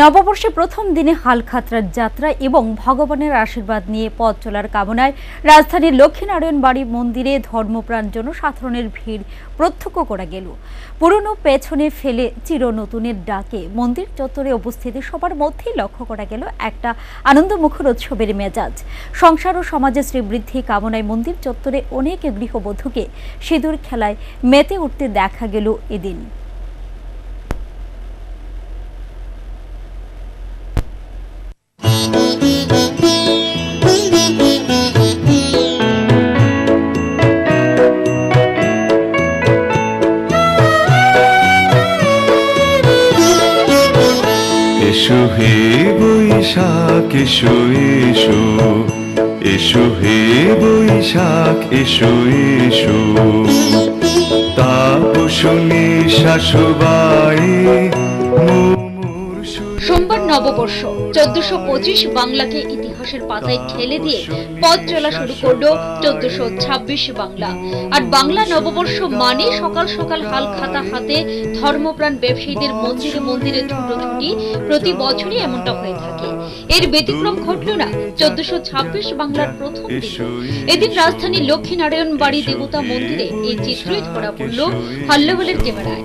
নববর্ষে প্রথম দিনে হালখাতরার যাত্রা এবং ভগবানের আশীর্বাদ নিয়ে পথ চলার কামনায় রাজধানীর লক্ষ্মীনারায়ণ বাড়ি মন্দিরে ধর্মপ্রাণ জনসাধারণের ভিড় প্রত্যক্ষ করা গেল। পুরনো পেছনে ফেলে চির নতুনের ডাকে মন্দির চত্বরে উপস্থিতি সবার মধ্যেই লক্ষ্য করা গেল একটা আনন্দমুখর উৎসবের মেজাজ। সংসার ও সমাজের শ্রীবৃদ্ধি কামনায় মন্দির চত্বরে অনেক গৃহবধূকে সিঁদুর খেলায় মেতে উঠতে দেখা গেল এদিন। বৈশাখ এসো এসো। এসো হে বৈশাখ এসো এসো। তাপসনী শাশুবাই মুমূর সুর সোমবার নববর্ষ। চোদ্দশো পঁচিশ বাংলাকে ইতিহাসের পাতায় ঠেলে দিয়ে পথ চলা শুরু করল চোদ্দশো ছাব্বিশ বাংলা। আর বাংলা নববর্ষ মানে সকাল সকাল হাল খাতা হাতে ধর্মপ্রাণ ব্যবসায়ীদের মন্দিরে মন্দিরে ছুটোছুটি প্রতি বছরই এমনটা হয়ে থাকে। এর ব্যতিক্রম ঘটল না চোদ্দশো ছাব্বিশ বাংলার প্রথম দিন। এদিন রাজধানীর লক্ষ্মীনারায়ণ বাড়ি দেবতা মন্দিরে এই চিত্রই ধরা পড়ল হল্লবলের ক্যামেরায়।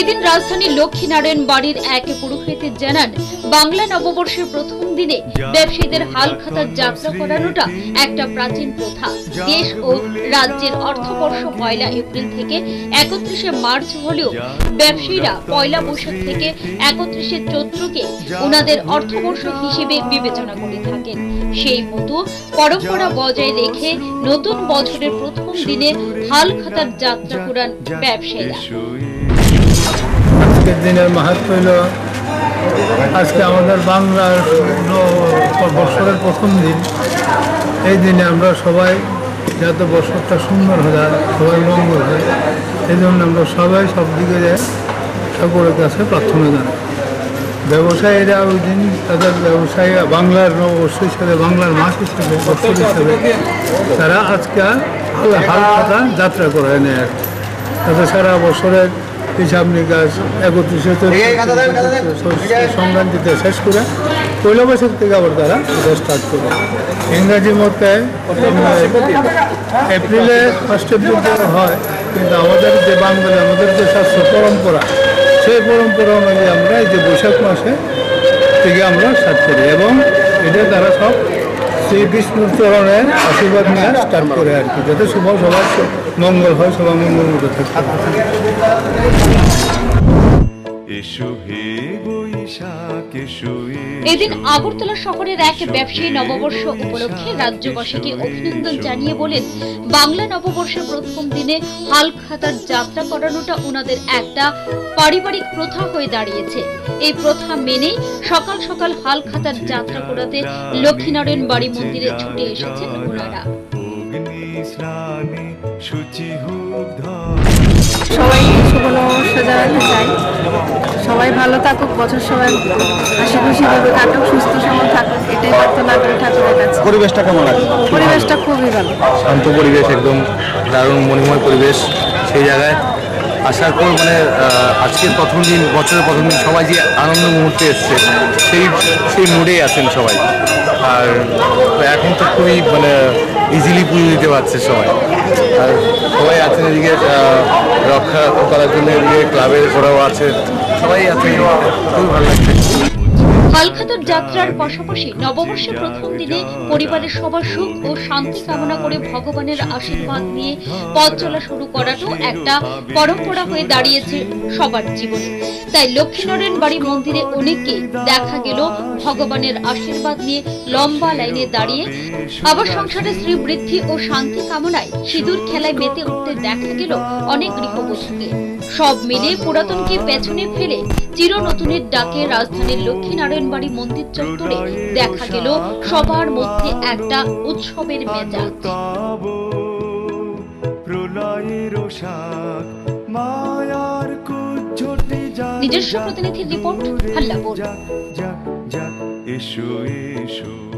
এদিন রাজধানীর লক্ষ্মীনারায়ণ বাড়ির এক পুরোহিত জানান, বাংলা নববর্ষের প্রথম দিনে ব্যবসায়ীদের হালখাতার যাত্রা করানোটা একটা প্রাচীন প্রথা। দেশ ও রাজ্যের অর্থবর্ষ পয়লা এপ্রিল থেকে একত্রিশে মার্চ হলেও ব্যবসায়ীরা পয়লা বৈশাখ থেকে একত্রিশে চৈত্রকে ওনাদের অর্থবর্ষ হিসেবে বিবেচনা করে থাকেন। সেই মতো পরম্পরা বজায় রেখে নতুন বছরের প্রথম দিনে হালখাতার যাত্রা করান ব্যবসায়ীরা। আজকের দিনের মাহাত্ম হইল, আজকে আমাদের বাংলার বৎসরের প্রথম দিন এই দিনে আমরা সবাই, যাতে বছরটা সুন্দর হয়ে যায়, সবাই মঙ্গল হয়, এই জন্য আমরা সবাই সব দিকে যায় ঠাকুরের কাছে প্রার্থনা জানাই ব্যবসায়ীরা ওই দিন তাদের ব্যবসায়ী বাংলার নববর্ষ হিসেবে, বাংলার মাস হিসেবে, বছর হিসেবে, তারা আজকে হাল খাতা যাত্রা করে নেয়। তাতে সারা বছরের হিসাব নিকাশ একত্রিশে সংক্রান্তিতে শেষ করে পয়লা বছর থেকে আবার তারা এটা স্টার্ট করে ইংরাজি মতে এপ্রিলে ফার্স্ট এপ্রিল হয় কিন্তু আমাদের যে বাঙালি আমাদের যে শাস্ত্র পরম্পরা সেই পরম্পরা অনুযায়ী আমরা এই যে বৈশাখ মাসে থেকে আমরা স্টার্ট করি এবং এটা তারা সব শ্রী বিষ্ণুর চরণের আশীর্বাদ নিয়ে স্টার্ট করে আর কি। যাতে শুভ সবার মঙ্গল হয় সবার মঙ্গল মতো থাকে। বৈশাখ এদিন আগরতলা শহরের এক ব্যবসায়ী নববর্ষ উপলক্ষে রাজ্যবাসীকে অভিনন্দন জানিয়ে বলেন বাংলা নববর্ষের প্রথম দিনে হালখাতার যাত্রা করানোটা ওনাদের একটা পারিবারিক প্রথা হয়ে দাঁড়িয়েছে। এই প্রথা মেনে সকাল সকাল হালখাতার যাত্রা করাতে লক্ষ্মীনারায়ণ বাড়ি মন্দিরে ছুটে এসেছেন ওনারা। স্নানে শুচি নববর্ষ জানাতে চাই সবাই ভালো থাকুক বছর সবাই হাসি খুশি ভাবে কাটুক সুস্থ সময় থাকুক এটাই প্রার্থনা করি ঠাকুরের কাছে। পরিবেশটা কেমন লাগে পরিবেশটা খুবই ভালো। শান্ত পরিবেশ একদম দারুণ মণিময় পরিবেশ সেই জায়গায়। আসার পর মানে আজকের প্রথম দিন বছরের প্রথম দিন সবাই যে আনন্দ মুহূর্তে এসছে সেই সেই মুডেই আছেন সবাই। আর এখন তো খুবই মানে ইজিলি পুজো দিতে পারছে সবাই। আর সবাই আছেন এদিকে রক্ষা করার জন্য এদিকে ক্লাবের ওরাও আছে। সবাই আছে খুবই ভালো লাগছে। হালখাতার যাত্রার পাশাপাশি নববর্ষের প্রথম দিনে পরিবারের সবার সুখ ও শান্তি কামনা করে ভগবানের আশীর্বাদ নিয়ে পথ চলা শুরু করাটাও একটা পরম্পরা হয়ে দাঁড়িয়েছে সবার জীবনে। তাই লক্ষ্মীনারায়ণ বাড়ি মন্দিরে অনেককে দেখা গেল ভগবানের আশীর্বাদ নিয়ে লম্বা লাইনে দাঁড়িয়ে। আবার সংসারে স্ত্রী বৃদ্ধি ও শান্তি কামনায় সিঁদুর খেলায় মেতে উঠতে দেখা গেল অনেক গৃহবধূকে। সব মিলে পুরাতনকে পেছনে ফেলে চির নতুনের ডাকে রাজধানীর লক্ষ্মীনারায়ণ বাড়ি মন্দির চত্বরে দেখা গেল সবার মধ্যে একটা উৎসবের মেজাজ। নিজস্ব প্রতিনিধির রিপোর্ট হাল্লাপুর এসো এসো।